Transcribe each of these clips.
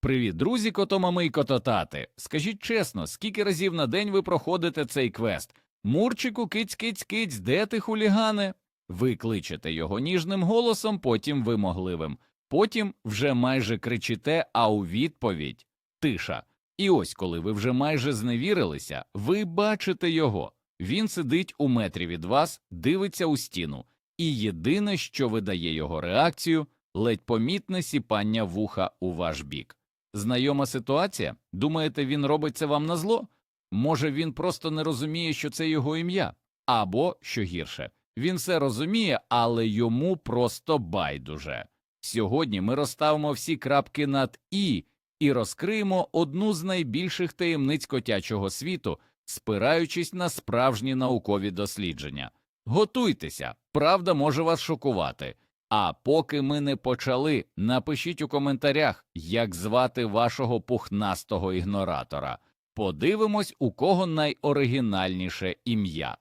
Привіт, друзі, котомами і кототати. Скажіть чесно, скільки разів на день ви проходите цей квест? Мурчику, киць, киць, киць, де ти хулігане? Ви кличете його ніжним голосом, потім вимогливим. Потім вже майже кричите, а у відповідь тиша. І ось, коли ви вже майже зневірилися, ви бачите його. Він сидить у метрі від вас, дивиться у стіну, і єдине, що видає його реакцію, ледь помітне сіпання вуха у ваш бік. Знайома ситуація? Думаєте, він робить це вам на зло? Може, він просто не розуміє, що це його ім'я? Або, що гірше, він все розуміє, але йому просто байдуже. Сьогодні ми розставимо всі крапки над і і розкриємо одну з найбільших таємниць котячого світу, спираючись на справжні наукові дослідження. Готуйтеся, правда може вас шокувати. А поки ми не почали, напишіть у коментарях, як звати вашого пухнастого ігноратора. Подивимось, у кого найоригінальніше ім'я.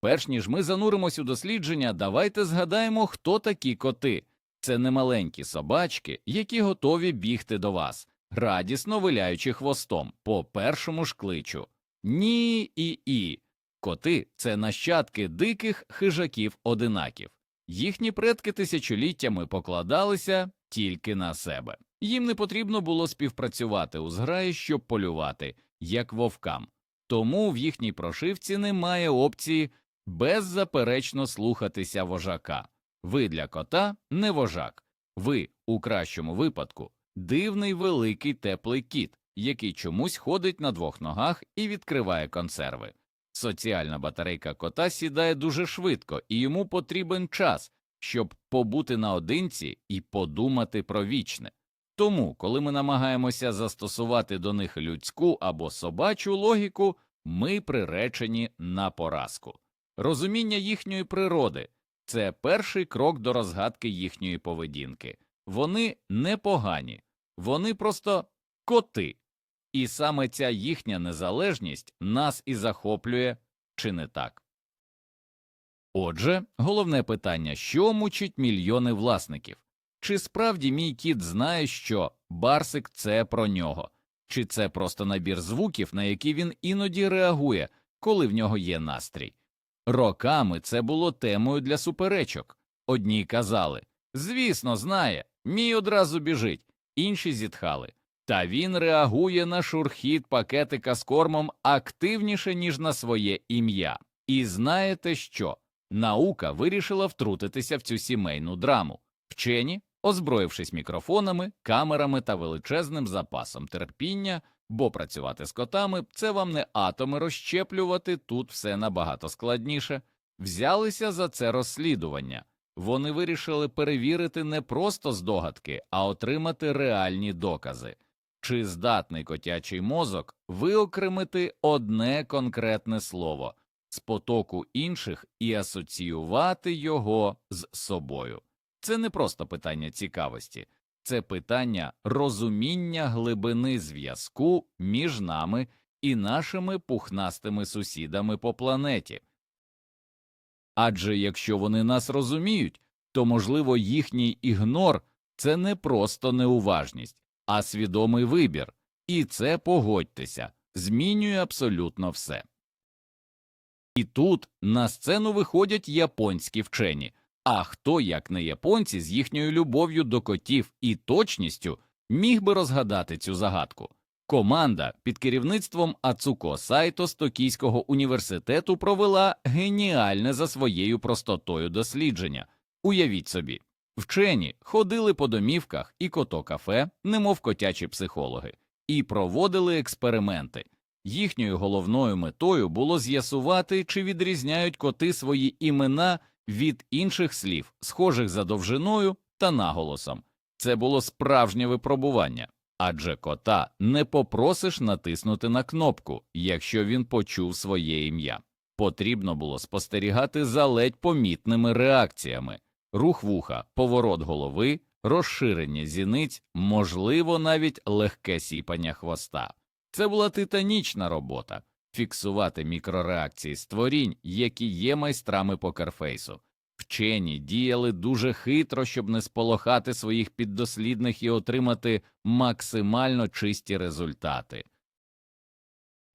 Перш ніж ми зануримось у дослідження, давайте згадаємо, хто такі коти. Це немаленькі собачки, які готові бігти до вас, радісно виляючи хвостом по першому ж кличу. Ні і і. Коти це нащадки диких хижаків одинаків. Їхні предки тисячоліттями покладалися тільки на себе. Їм не потрібно було співпрацювати у зграї, щоб полювати, як вовкам. Тому в їхній прошивці немає опції беззаперечно слухатися вожака. Ви для кота не вожак. Ви, у кращому випадку, дивний великий теплий кіт, який чомусь ходить на двох ногах і відкриває консерви. Соціальна батарейка кота сідає дуже швидко, і йому потрібен час, щоб побути наодинці і подумати про вічне. Тому, коли ми намагаємося застосувати до них людську або собачу логіку, ми приречені на поразку. Розуміння їхньої природи це перший крок до розгадки їхньої поведінки. Вони непогані, вони просто коти. І саме ця їхня незалежність нас і захоплює, чи не так? Отже, головне питання, що мучить мільйони власників? Чи справді мій кіт знає, що барсик це про нього, чи це просто набір звуків, на які він іноді реагує, коли в нього є настрій? Роками це було темою для суперечок. Одні казали звісно, знає, мій одразу біжить, інші зітхали. Та він реагує на шурхіт пакетика з кормом активніше, ніж на своє ім'я. І знаєте що? Наука вирішила втрутитися в цю сімейну драму. Вчені, озброївшись мікрофонами, камерами та величезним запасом терпіння, бо працювати з котами це вам не атоми розщеплювати, тут все набагато складніше, взялися за це розслідування. Вони вирішили перевірити не просто здогадки, а отримати реальні докази. Чи здатний котячий мозок виокремити одне конкретне слово з потоку інших і асоціювати його з собою? Це не просто питання цікавості, це питання розуміння глибини зв'язку між нами і нашими пухнастими сусідами по планеті. Адже якщо вони нас розуміють, то, можливо, їхній ігнор це не просто неуважність, а свідомий вибір, і це погодьтеся, змінює абсолютно все. І тут на сцену виходять японські вчені. А хто, як не японці, з їхньою любов'ю до котів і точністю міг би розгадати цю загадку? Команда під керівництвом Ацуко Сайто з Токійського університету провела геніальне за своєю простотою дослідження. Уявіть собі, вчені ходили по домівках і кото-кафе, немов котячі психологи, і проводили експерименти. Їхньою головною метою було з'ясувати, чи відрізняють коти свої імена від інших слів, схожих за довжиною та наголосом. Це було справжнє випробування, адже кота не попросиш натиснути на кнопку, якщо він почув своє ім'я. Потрібно було спостерігати за ледь помітними реакціями рух вуха, поворот голови, розширення зіниць, можливо, навіть легке сіпання хвоста. Це була титанічна робота фіксувати мікрореакції створінь, які є майстрами покерфейсу. Вчені діяли дуже хитро, щоб не сполохати своїх піддослідних і отримати максимально чисті результати.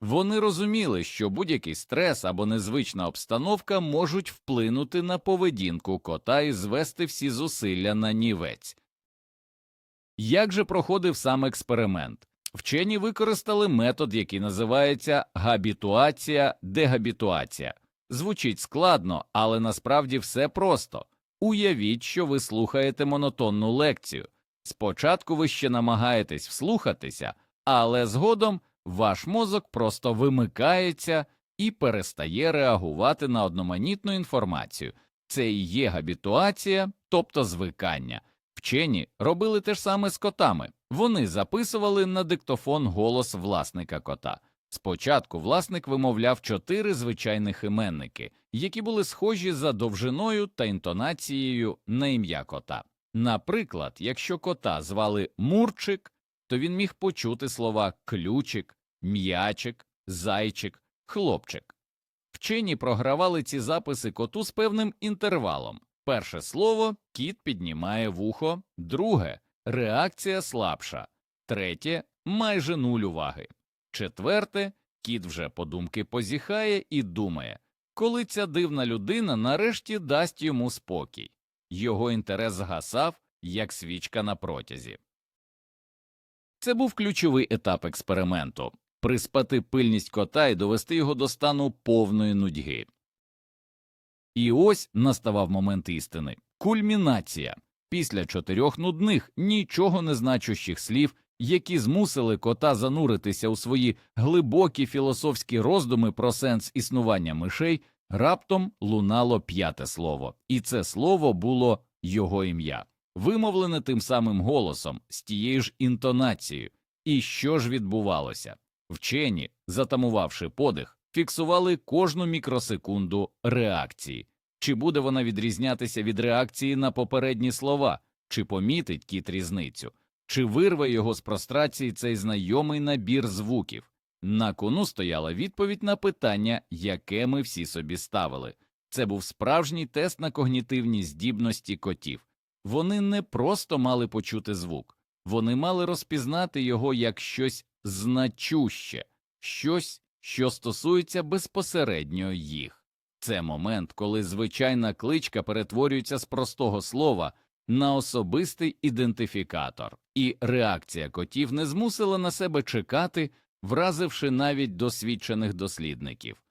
Вони розуміли, що будь-який стрес або незвична обстановка можуть вплинути на поведінку кота і звести всі зусилля на нівець. Як же проходив сам експеримент? Вчені використали метод, який називається габітуація-дегабітуація. Звучить складно, але насправді все просто. Уявіть, що ви слухаєте монотонну лекцію. Спочатку ви ще намагаєтесь вслухатися, але згодом ваш мозок просто вимикається і перестає реагувати на одноманітну інформацію. Це і є габітуація, тобто звикання. Вчені робили те ж саме з котами. Вони записували на диктофон голос власника кота. Спочатку власник вимовляв чотири звичайних іменники, які були схожі за довжиною та інтонацією на ім'я кота. Наприклад, якщо кота звали Мурчик, то він міг почути слова ключик, м'ячик, зайчик, хлопчик. Вчені програвали ці записи коту з певним інтервалом. Перше слово кіт піднімає вухо, друге реакція слабша, третє майже нуль уваги. Четверте, кіт вже подумки позіхає і думає, коли ця дивна людина нарешті дасть йому спокій. Його інтерес згасав, як свічка на протязі. Це був ключовий етап експерименту приспати пильність кота і довести його до стану повної нудьги. І ось наставав момент істини кульмінація після чотирьох нудних, нічого не значущих слів, які змусили кота зануритися у свої глибокі філософські роздуми про сенс існування мишей, раптом лунало п'яте слово, і це слово було його ім'я, вимовлене тим самим голосом, з тією ж інтонацією. І що ж відбувалося? Вчені, затамувавши подих, фіксували кожну мікросекунду реакції. Чи буде вона відрізнятися від реакції на попередні слова, чи помітить кіт різницю, чи вирве його з прострації цей знайомий набір звуків? На кону стояла відповідь на питання, яке ми всі собі ставили. Це був справжній тест на когнітивні здібності котів. Вони не просто мали почути звук, вони мали розпізнати його як щось значуще, щось, що стосується безпосередньо їх. Це момент, коли звичайна кличка перетворюється з простого слова на особистий ідентифікатор, і реакція котів не змусила на себе чекати, вразивши навіть досвідчених дослідників.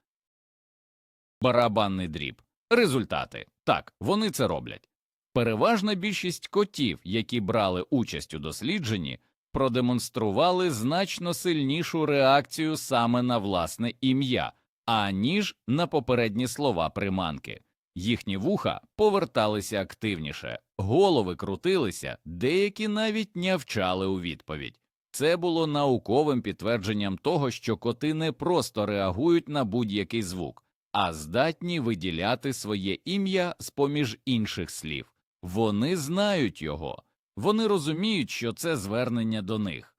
Барабанний дріб. Результати так, вони це роблять. Переважна більшість котів, які брали участь у дослідженні, продемонстрували значно сильнішу реакцію саме на власне ім'я, аніж на попередні слова приманки. Їхні вуха поверталися активніше, голови крутилися, деякі навіть нявчали у відповідь. Це було науковим підтвердженням того, що коти не просто реагують на будь-який звук, а здатні виділяти своє ім'я з поміж інших слів. Вони знають його, вони розуміють, що це звернення до них.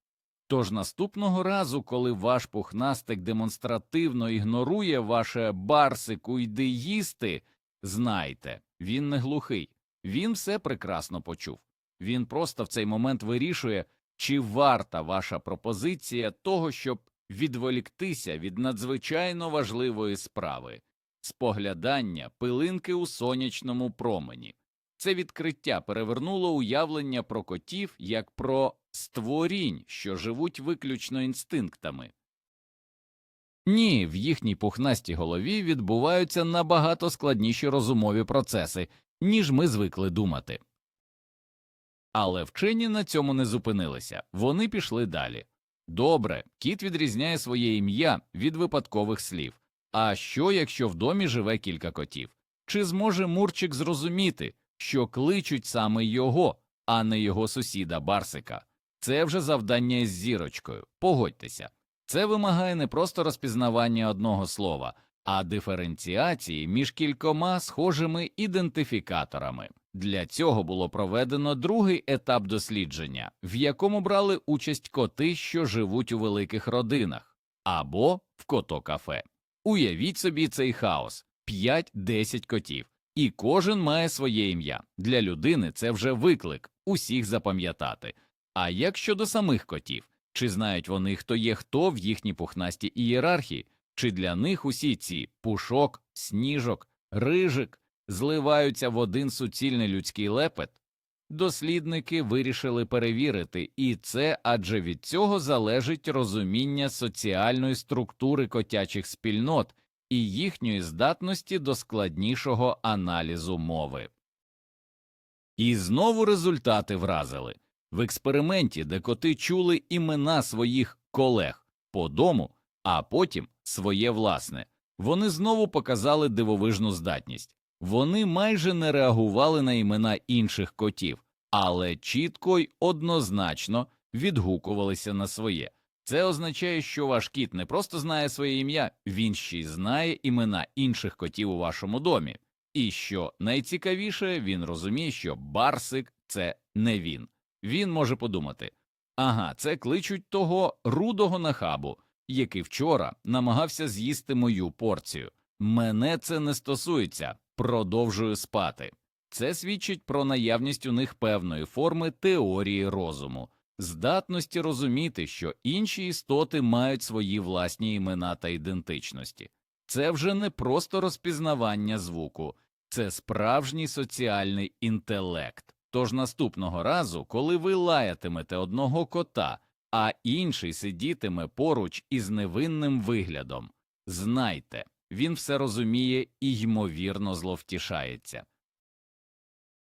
Тож наступного разу, коли ваш пухнастик демонстративно ігнорує ваше барсику йди їсти, знайте, він не глухий, він все прекрасно почув. Він просто в цей момент вирішує, чи варта ваша пропозиція того, щоб відволіктися від надзвичайно важливої справи споглядання пилинки у сонячному промені. Це відкриття перевернуло уявлення про котів як про створінь, що живуть виключно інстинктами. Ні, в їхній пухнастій голові відбуваються набагато складніші розумові процеси, ніж ми звикли думати. Але вчені на цьому не зупинилися, вони пішли далі. Добре, кіт відрізняє своє ім'я від випадкових слів. А що, якщо в домі живе кілька котів? Чи зможе Мурчик зрозуміти, що кличуть саме його, а не його сусіда Барсика? Це вже завдання із зірочкою. Погодьтеся, це вимагає не просто розпізнавання одного слова, а диференціації між кількома схожими ідентифікаторами. Для цього було проведено другий етап дослідження, в якому брали участь коти, що живуть у великих родинах, або в кото-кафе. Уявіть собі цей хаос 5-10 котів, І кожен має своє ім'я. Для людини це вже виклик усіх запам'ятати. А як щодо самих котів, чи знають вони, хто є хто в їхній пухнастій ієрархії, чи для них усі ці пушок, сніжок, рижик зливаються в один суцільний людський лепет? Дослідники вирішили перевірити і це, адже від цього залежить розуміння соціальної структури котячих спільнот і їхньої здатності до складнішого аналізу мови. І знову результати вразили. В експерименті, де коти чули імена своїх колег по дому, а потім своє власне, вони знову показали дивовижну здатність. Вони майже не реагували на імена інших котів, але чітко й однозначно відгукувалися на своє. Це означає, що ваш кіт не просто знає своє ім'я, він ще й знає імена інших котів у вашому домі. І що найцікавіше, він розуміє, що Барсик це не він. Він може подумати ага, це кличуть того рудого нахабу, який вчора намагався з'їсти мою порцію. Мене це не стосується, продовжую спати. Це свідчить про наявність у них певної форми теорії розуму, здатності розуміти, що інші істоти мають свої власні імена та ідентичності. Це вже не просто розпізнавання звуку, це справжній соціальний інтелект. Тож наступного разу, коли ви лаятимете одного кота, а інший сидітиме поруч із невинним виглядом, знайте, він все розуміє і ймовірно зловтішається.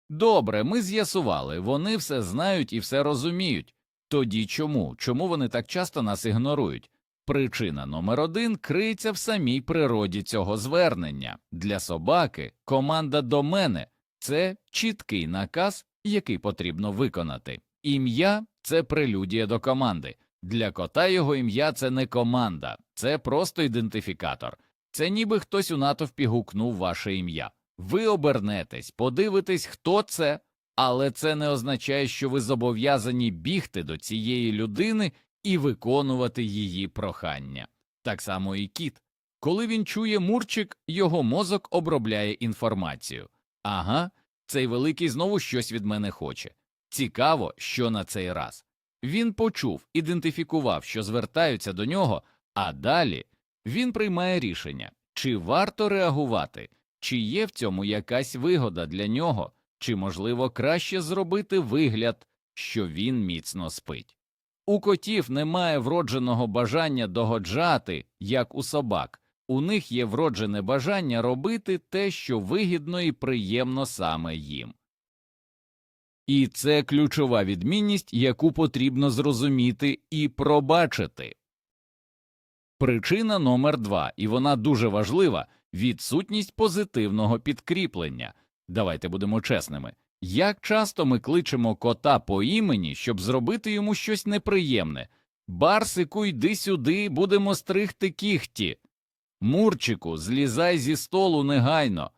Добре, ми з'ясували, вони все знають і все розуміють. Тоді чому? Чому вони так часто нас ігнорують? Причина номер один криється в самій природі цього звернення. Для собаки команда до мене це чіткий наказ, який потрібно виконати. Ім'я це прелюдія до команди. Для кота його ім'я це не команда, це просто ідентифікатор. Це ніби хтось у натовпі гукнув ваше ім'я. Ви обернетесь, подивитесь, хто це, але це не означає, що ви зобов'язані бігти до цієї людини і виконувати її прохання. Так само і кіт. Коли він чує мурчик, його мозок обробляє інформацію. Ага, цей великий знову щось від мене хоче. Цікаво, що на цей раз. Він почув, ідентифікував, що звертаються до нього, а далі він приймає рішення, чи варто реагувати, чи є в цьому якась вигода для нього, чи, можливо, краще зробити вигляд, що він міцно спить. У котів немає вродженого бажання догоджати, як у собак, у них є вроджене бажання робити те, що вигідно і приємно саме їм. І це ключова відмінність, яку потрібно зрозуміти і пробачити. Причина номер два, і вона дуже важлива відсутність позитивного підкріплення. Давайте будемо чесними. Як часто ми кличемо кота по імені, щоб зробити йому щось неприємне? Барсику, йди сюди, будемо стригти кіхті. Мурчику, злізай зі столу негайно.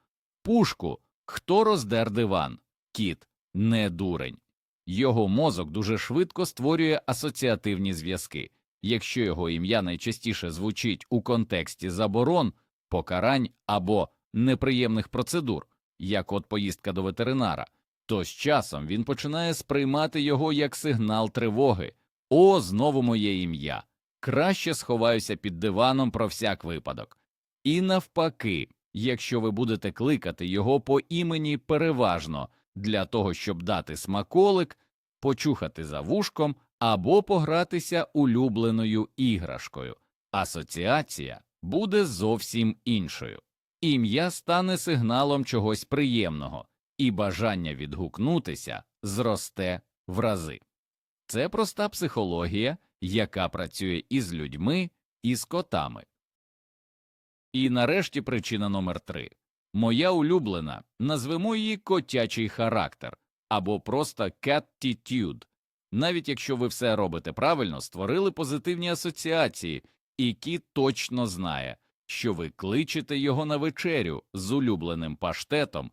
Пушку, хто роздер диван? Кіт, не дурень. Його мозок дуже швидко створює асоціативні зв'язки. Якщо його ім'я найчастіше звучить у контексті заборон, покарань або неприємних процедур, як от поїздка до ветеринара, то з часом він починає сприймати його як сигнал тривоги О, знову моє ім'я. Краще сховаюся під диваном про всяк випадок. І навпаки, якщо ви будете кликати його по імені переважно для того, щоб дати смаколик, почухати за вушком або погратися улюбленою іграшкою, асоціація буде зовсім іншою. Ім'я стане сигналом чогось приємного, і бажання відгукнутися зросте в рази. Це проста психологія, яка працює із людьми і з котами. І нарешті причина номер три моя улюблена, назвемо її котячий характер або просто «cat-titude». Навіть якщо ви все робите правильно, створили позитивні асоціації, і кіт точно знає, що ви кличете його на вечерю з улюбленим паштетом,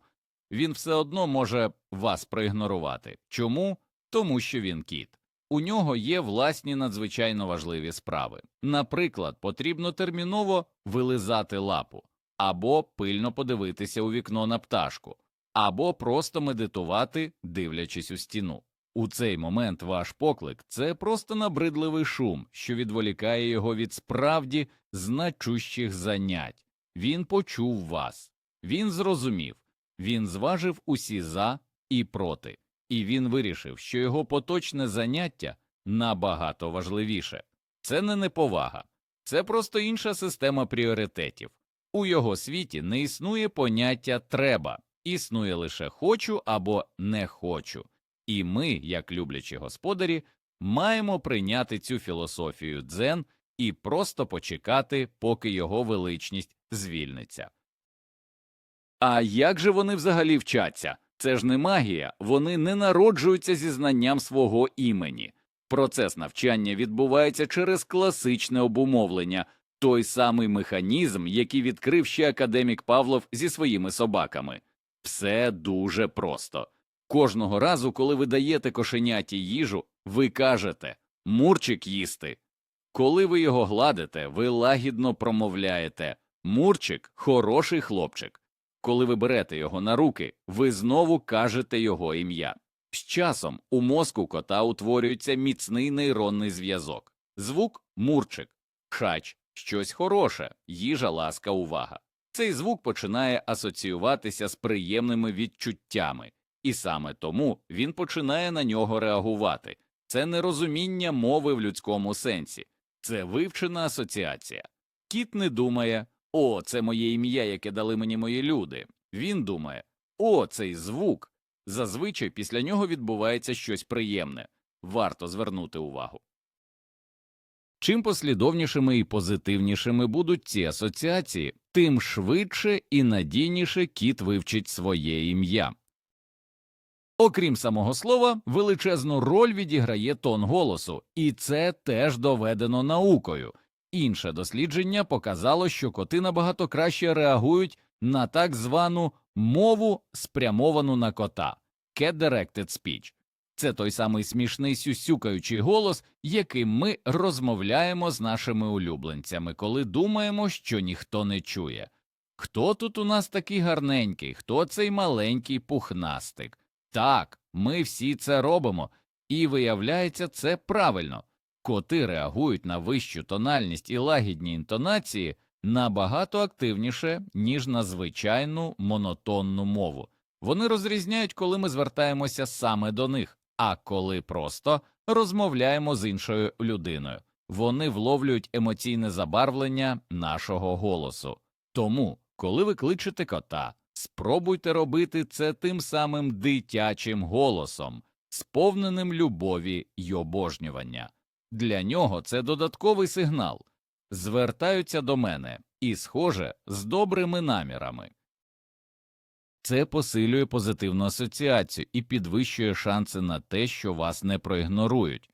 він все одно може вас проігнорувати. Чому? Тому що він кіт. У нього є власні надзвичайно важливі справи. Наприклад, потрібно терміново вилизати лапу, або пильно подивитися у вікно на пташку, або просто медитувати, дивлячись у стіну. У цей момент ваш поклик це просто набридливий шум, що відволікає його від справді значущих занять. Він почув вас, він зрозумів, він зважив усі за і проти, і він вирішив, що його поточне заняття набагато важливіше. Це не неповага, це просто інша система пріоритетів. У його світі не існує поняття треба, існує лише хочу або не хочу. І ми, як люблячі господарі, маємо прийняти цю філософію дзен і просто почекати, поки його величність звільниться. А як же вони взагалі вчаться? Це ж не магія, вони не народжуються зі знанням свого імені. Процес навчання відбувається через класичне обумовлення, той самий механізм, який відкрив ще академік Павлов зі своїми собаками. Все дуже просто. Кожного разу, коли ви даєте кошеняті їжу, ви кажете Мурчик їсти. Коли ви його гладите, ви лагідно промовляєте Мурчик хороший хлопчик. Коли ви берете його на руки, ви знову кажете його ім'я. З часом у мозку кота утворюється міцний нейронний зв'язок. Звук мурчик, хач, щось хороше, їжа, ласка, увага. Цей звук починає асоціюватися з приємними відчуттями, і саме тому він починає на нього реагувати. Це не розуміння мови в людському сенсі, це вивчена асоціація. Кіт не думає О, це моє ім'я, яке дали мені мої люди. Він думає О, цей звук. Зазвичай після нього відбувається щось приємне. Варто звернути увагу. Чим послідовнішими і позитивнішими будуть ці асоціації, тим швидше і надійніше кіт вивчить своє ім'я. Окрім самого слова, величезну роль відіграє тон голосу, і це теж доведено наукою. Інше дослідження показало, що коти набагато краще реагують на так звану мову, спрямовану на кота Cat Directed Speech. Це той самий смішний сюсюкаючий голос, яким ми розмовляємо з нашими улюбленцями, коли думаємо, що ніхто не чує. Хто тут у нас такий гарненький, хто цей маленький пухнастик? Так, ми всі це робимо, і виявляється, це правильно. Коти реагують на вищу тональність і лагідні інтонації набагато активніше, ніж на звичайну монотонну мову. Вони розрізняють, коли ми звертаємося саме до них, а коли просто розмовляємо з іншою людиною. Вони вловлюють емоційне забарвлення нашого голосу. Тому, коли ви кличете кота, спробуйте робити це тим самим дитячим голосом, сповненим любові й обожнювання. Для нього це додатковий сигнал. Звертаються до мене і, схоже, з добрими намірами. Це посилює позитивну асоціацію і підвищує шанси на те, що вас не проігнорують.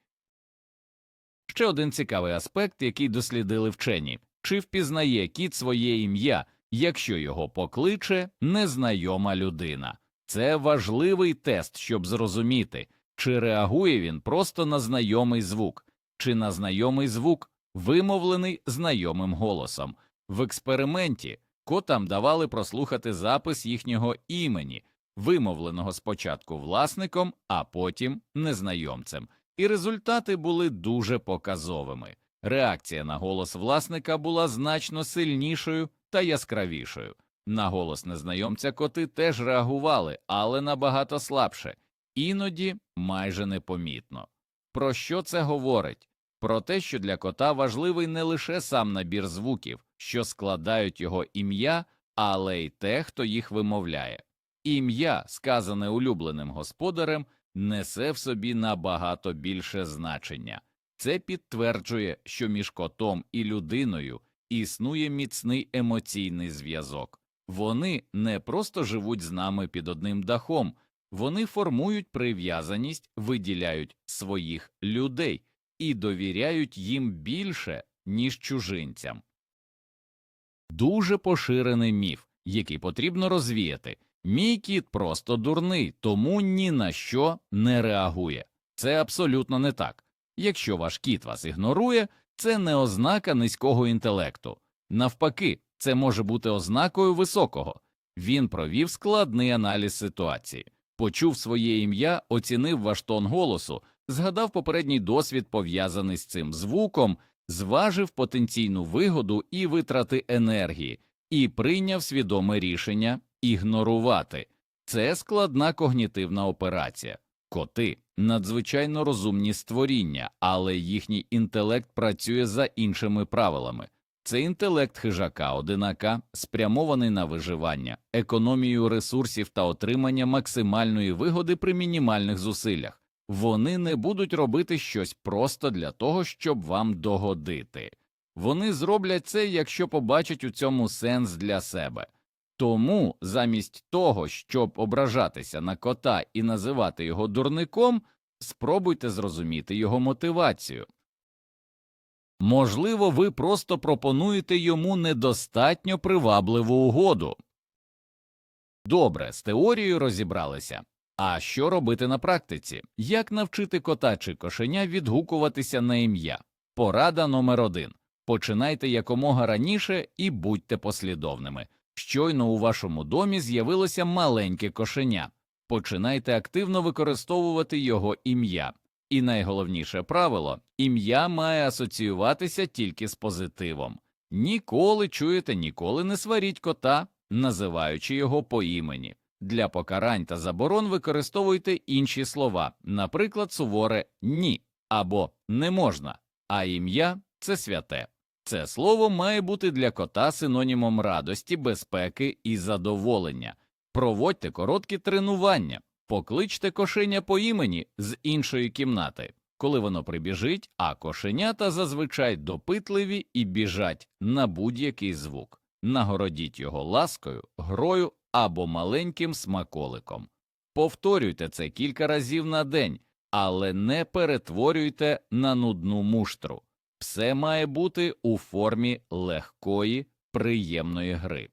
Ще один цікавий аспект, який дослідили вчені чи впізнає кіт своє ім'я, якщо його покличе незнайома людина. Це важливий тест, щоб зрозуміти, чи реагує він просто на знайомий звук, чи на знайомий звук, вимовлений знайомим голосом. В експерименті котам давали прослухати запис їхнього імені, вимовленого спочатку власником, а потім незнайомцем, і результати були дуже показовими. Реакція на голос власника була значно сильнішою та яскравішою. На голос незнайомця коти теж реагували, але набагато слабше, іноді майже непомітно. Про що це говорить? Про те, що для кота важливий не лише сам набір звуків, що складають його ім'я, але й те, хто їх вимовляє. Ім'я, сказане улюбленим господарем, несе в собі набагато більше значення. Це підтверджує, що між котом і людиною існує міцний емоційний зв'язок. Вони не просто живуть з нами під одним дахом, вони формують прив'язаність, виділяють своїх людей і довіряють їм більше, ніж чужинцям. Дуже поширений міф, який потрібно розвіяти. Мій кіт просто дурний, тому ні на що не реагує. Це абсолютно не так. Якщо ваш кіт вас ігнорує, це не ознака низького інтелекту. Навпаки, Це може бути ознакою високого. Він провів складний аналіз ситуації, почув своє ім'я, оцінив ваш тон голосу, згадав попередній досвід, пов'язаний з цим звуком, зважив потенційну вигоду і витрати енергії, і прийняв свідоме рішення ігнорувати. Це складна когнітивна операція. Коти надзвичайно розумні створіння, але їхній інтелект працює за іншими правилами. Це інтелект хижака одинака, спрямований на виживання, економію ресурсів та отримання максимальної вигоди при мінімальних зусиллях. Вони не будуть робити щось просто для того, щоб вам догодити. Вони зроблять це, якщо побачать у цьому сенс для себе. Тому, замість того, щоб ображатися на кота і називати його дурником, спробуйте зрозуміти його мотивацію. Можливо, ви просто пропонуєте йому недостатньо привабливу угоду. Добре, з теорією розібралися. А що робити на практиці? Як навчити кота чи кошеня відгукуватися на ім'я? Порада номер один починайте якомога раніше і будьте послідовними. Щойно у вашому домі з'явилося маленьке кошеня. Починайте активно використовувати його ім'я. І найголовніше правило ім'я має асоціюватися тільки з позитивом. Ніколи чуєте, ніколи не сваріть кота, називаючи його по імені. Для покарань та заборон використовуйте інші слова, наприклад, суворе ні або не можна, а ім'я це святе. Це слово має бути для кота синонімом радості, безпеки і задоволення. Проводьте короткі тренування, покличте кошеня по імені з іншої кімнати, коли воно прибіжить, а кошенята зазвичай допитливі і біжать на будь-який звук. Нагородіть його ласкою, грою або маленьким смаколиком. Повторюйте це кілька разів на день, але не перетворюйте на нудну муштру. Все має бути у формі легкої, приємної гри.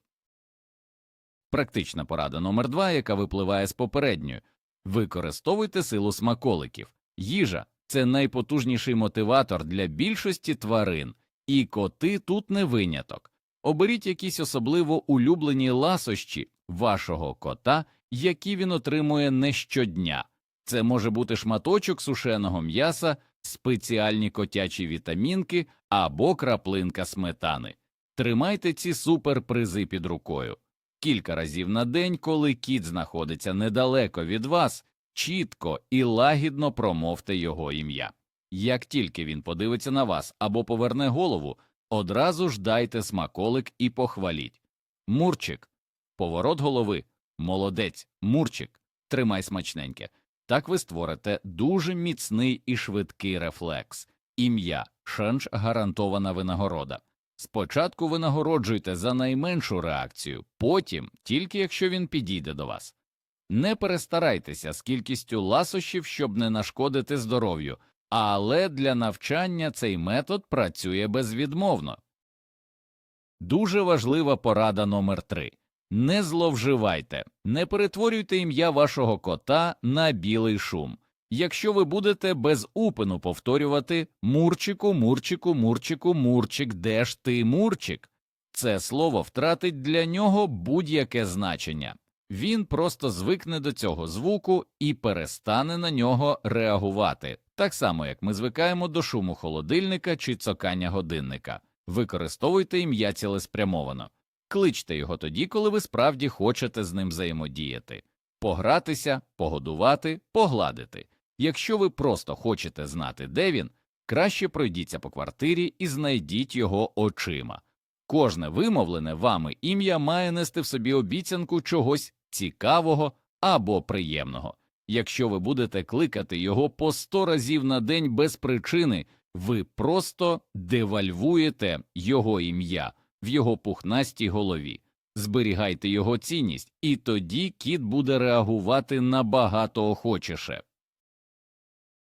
Практична порада номер два, яка випливає з попередньої використовуйте силу смаколиків. Їжа це найпотужніший мотиватор для більшості тварин, і коти тут не виняток. Оберіть якісь особливо улюблені ласощі вашого кота, які він отримує не щодня. Це може бути шматочок сушеного м'яса, спеціальні котячі вітамінки або краплинка сметани. Тримайте ці суперпризи під рукою. Кілька разів на день, коли кіт знаходиться недалеко від вас, чітко і лагідно промовте його ім'я. Як тільки він подивиться на вас або поверне голову, одразу ж дайте смаколик і похваліть. Мурчик, поворот голови, молодець, мурчик, тримай смачненьке. Так ви створите дуже міцний і швидкий рефлекс. Ім'я шанш гарантована винагорода. Спочатку винагороджуйте за найменшу реакцію, потім тільки якщо він підійде до вас. Не перестарайтеся з кількістю ласощів, щоб не нашкодити здоров'ю, але для навчання цей метод працює безвідмовно. Дуже важлива порада номер 3 не зловживайте, не перетворюйте ім'я вашого кота на білий шум. Якщо ви будете без упину повторювати Мурчику, Мурчику, Мурчику, Мурчик, де ж ти, Мурчик, це слово втратить для нього будь-яке значення. Він просто звикне до цього звуку і перестане на нього реагувати, так само як ми звикаємо до шуму холодильника чи цокання годинника. Використовуйте ім'я цілеспрямовано. Кличте його тоді, коли ви справді хочете з ним взаємодіяти, погратися, погодувати, погладити. Якщо ви просто хочете знати, де він, краще пройдіться по квартирі і знайдіть його очима. Кожне вимовлене вами ім'я має нести в собі обіцянку чогось цікавого або приємного. Якщо ви будете кликати його по сто разів на день без причини, ви просто девальвуєте його ім'я в його пухнастій голові. Зберігайте його цінність, і тоді кіт буде реагувати набагато охочіше.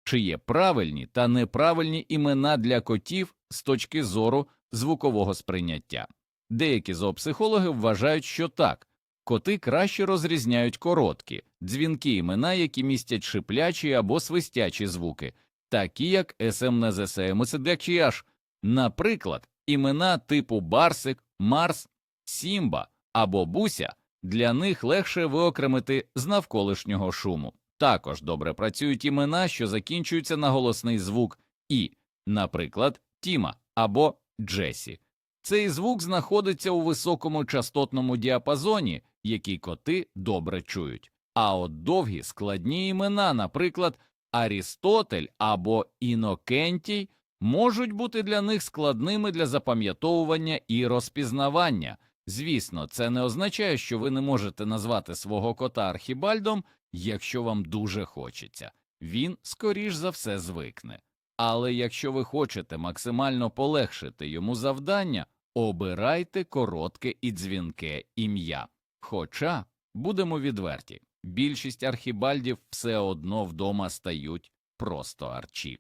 Чи є правильні та неправильні імена для котів з точки зору звукового сприйняття? Деякі зоопсихологи вважають, що так коти краще розрізняють короткі, дзвінкі імена, які містять шиплячі або свистячі звуки, такі як СМНЗСМСДКH, наприклад, імена типу Барсик, Марс Сімба або Буся для них легше виокремити з навколишнього шуму. Також добре працюють імена, що закінчуються на голосний звук і, наприклад, Тіма або Джесі. Цей звук знаходиться у високому частотному діапазоні, який коти добре чують. А от довгі складні імена, наприклад, Арістотель або Інокентій, можуть бути для них складними для запам'ятовування і розпізнавання. Звісно, це не означає, що ви не можете назвати свого кота Архібальдом, якщо вам дуже хочеться. Він, скоріш за все, звикне. Але якщо ви хочете максимально полегшити йому завдання, обирайте коротке і дзвінке ім'я. Хоча, будемо відверті, більшість архібальдів все одно вдома стають просто арчі.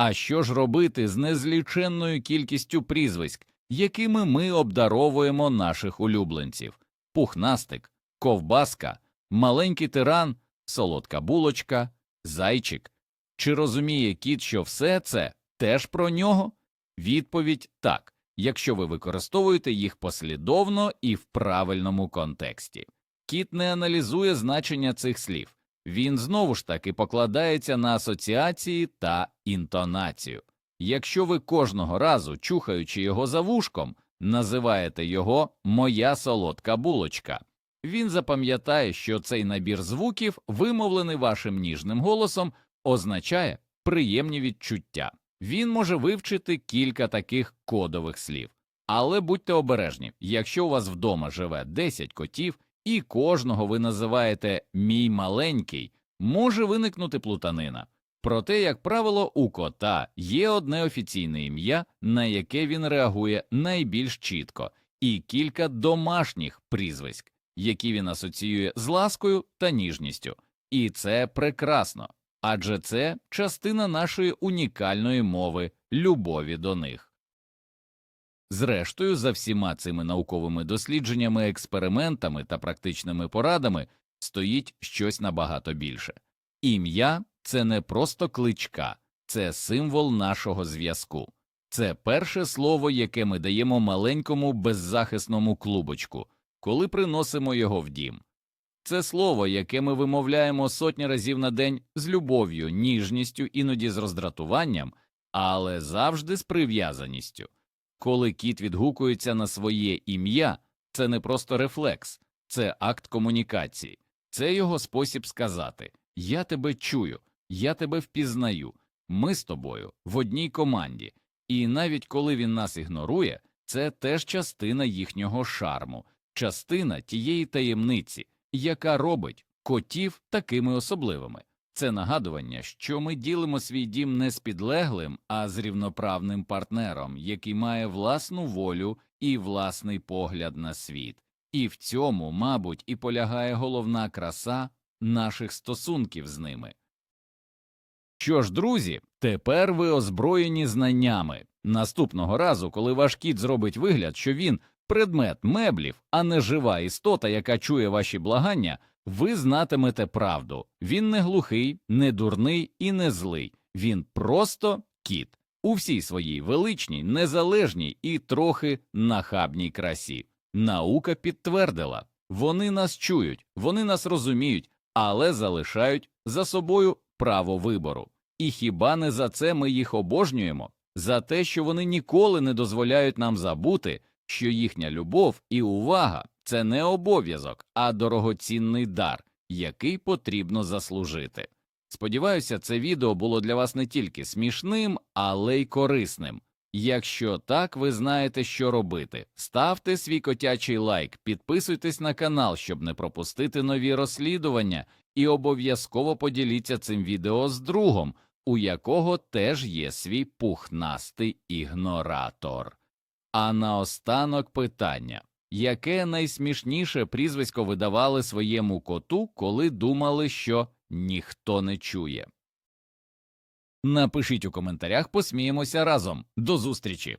А що ж робити з незліченною кількістю прізвиськ, якими ми обдаровуємо наших улюбленців пухнастик, ковбаска, маленький тиран, солодка булочка, зайчик. Чи розуміє кіт, що все це теж про нього? Відповідь так, якщо ви використовуєте їх послідовно і в правильному контексті. Кіт не аналізує значення цих слів, він знову ж таки покладається на асоціації та інтонацію. Якщо ви кожного разу, чухаючи його за вушком, називаєте його Моя солодка булочка, він запам'ятає, що цей набір звуків, вимовлений вашим ніжним голосом, означає приємні відчуття. Він може вивчити кілька таких кодових слів. Але будьте обережні, якщо у вас вдома живе 10 котів і кожного ви називаєте мій маленький, може виникнути плутанина. Проте, як правило, у кота є одне офіційне ім'я, на яке він реагує найбільш чітко, і кілька домашніх прізвиськ, які він асоціює з ласкою та ніжністю. І це прекрасно, адже це частина нашої унікальної мови любові до них. Зрештою, за всіма цими науковими дослідженнями, експериментами та практичними порадами стоїть щось набагато більше. Ім'я це не просто кличка, це символ нашого зв'язку. Це перше слово, яке ми даємо маленькому беззахисному клубочку, коли приносимо його в дім. Це слово, яке ми вимовляємо сотні разів на день з любов'ю, ніжністю, іноді з роздратуванням, але завжди з прив'язаністю. Коли кіт відгукується на своє ім'я, це не просто рефлекс, це акт комунікації, це його спосіб сказати Я тебе чую, я тебе впізнаю, ми з тобою в одній команді, і навіть коли він нас ігнорує, це теж частина їхнього шарму, частина тієї таємниці, яка робить котів такими особливими. Це нагадування, що ми ділимо свій дім не з підлеглим, а з рівноправним партнером, який має власну волю і власний погляд на світ. І в цьому, мабуть, і полягає головна краса наших стосунків з ними. Що ж, друзі, тепер ви озброєні знаннями. Наступного разу, коли ваш кіт зробить вигляд, що він предмет меблів, а не жива істота, яка чує ваші благання, ви знатимете правду. Він не глухий, не дурний і не злий. Він просто кіт у всій своїй величній, незалежній і трохи нахабній красі. Наука підтвердила вони нас чують, вони нас розуміють, але залишають за собою право вибору. І хіба не за це ми їх обожнюємо? За те, що вони ніколи не дозволяють нам забути, що їхня любов і увага це не обов'язок, а дорогоцінний дар, який потрібно заслужити. Сподіваюся, це відео було для вас не тільки смішним, але й корисним. Якщо так, ви знаєте, що робити. Ставте свій котячий лайк, підписуйтесь на канал, щоб не пропустити нові розслідування, і обов'язково поділіться цим відео з другом, у якого теж є свій пухнастий ігноратор. А наостанок питання яке найсмішніше прізвисько видавали своєму коту, коли думали, що ніхто не чує? Напишіть у коментарях, посміємося разом. До зустрічі!